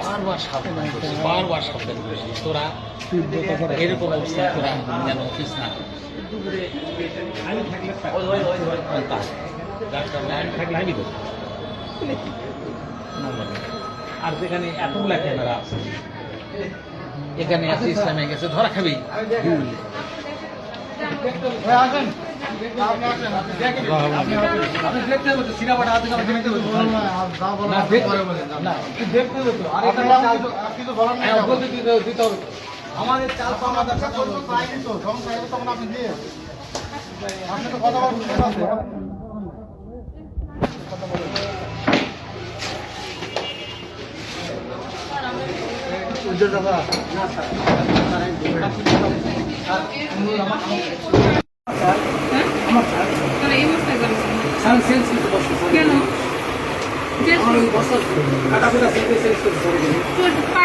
বারবার সাবধান করছি বারবার সাবধান করছি তোরা এরকম অবস্থা তোরা যেন অফিস না। দুপুরে তা, ডাক্তার লাইন থাকলে আমি দেবো আর যেখানে এতগুলা ক্যামেরা আছে এখানে আছে ইসলামে গেছে ধরা খাবি। না, তো। বলতে। আমাদের চাল পাওয়া দরকার তো। তাহলে এই বস্তায় যাবে চাল চেঞ্জ কেন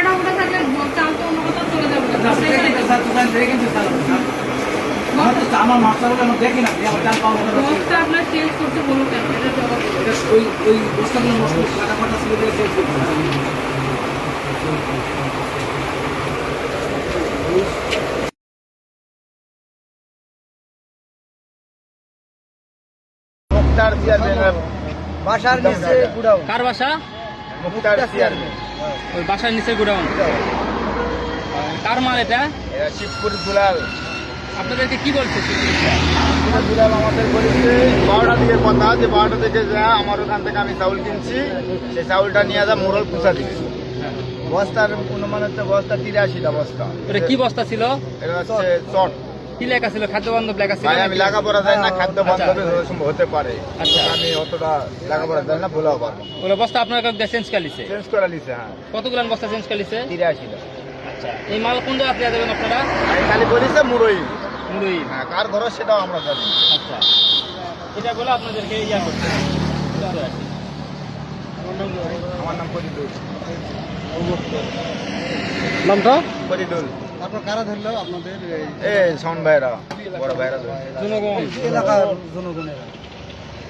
আমার কোথাও চলে যাবে স্যার, থেকে কিন্তু চাল হবে না। আমার মাস্টারগুলো আমি দেখি না আপনার চেঞ্জ করতে বলো কেন ওই ওই বস্তাগুলো কাটা ফাটা ছিল চেঞ্জ করতে মুক্তার চেয়ারম্যান বাসার নিচে গুড়াও কার বাসা? মুক্তার চেয়ারম্যান ওই বাসার নিচে গোডাউন। কার মাল এটা? শিবপুর দুলাল। আপনাদেরকে কি বলছে দুলাল আমাদের বলেছে বারোটা দিকে কথা যে বারোটা থেকে যা আমার ওখান থেকে আমি চাউল কিনছি সেই চাউলটা নিয়ে যা মোরল পুষা দিবে। বস্তার অনুমান হচ্ছে বস্তা তিরাশিটা বস্তা। ওটা কি বস্তা ছিল? এটা হচ্ছে চট। কি লেখা ছিল? খাদ্য বান্ধব লেখা ছিল ভাই আমি লেখাপড়া যাই না খাদ্য আচ্ছা। বান্ধবের সম্ভব হতে পারে। আচ্ছা। আমি অতটা লেখাপড়া যাই না ভুলেও পারব। ওগুলো বস্তা আপনার কাছে চেঞ্জ কালিছে চেঞ্জ করে নিছে হ্যাঁ। কতগুলো বস্তা চেঞ্জ কালিছে তিরাশিটা আচ্ছা। এই মাল কোন জায়গা দেবেন আপনারা? আমি খালি বলিছে মুরই। মুরুই। হ্যাঁ কার ঘর সেটাও আমরা জানি আচ্ছা। এটা বলে আপনাদেরকে ইয়া করতে। আমার নাম ফরিদুল। নামটা? ফরিদুল। তারপর কারা ধরলো আপনাদের এ ভাইরা বড় ভাইরা। জনগণ। এলাকার জনগণেরা।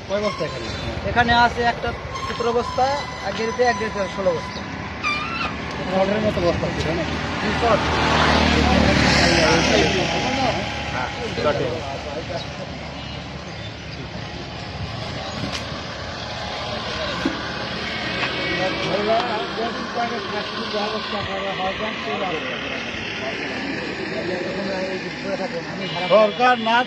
কয় বস্তা এখানে? এখানে আছে একটা সতেরো বস্তা এক গেরিতে এক গেরিতে ষোলো বস্তা। অর্ডারের মতো বস্তা ছিল না? হ্যাঁ সঠিক। সরকার না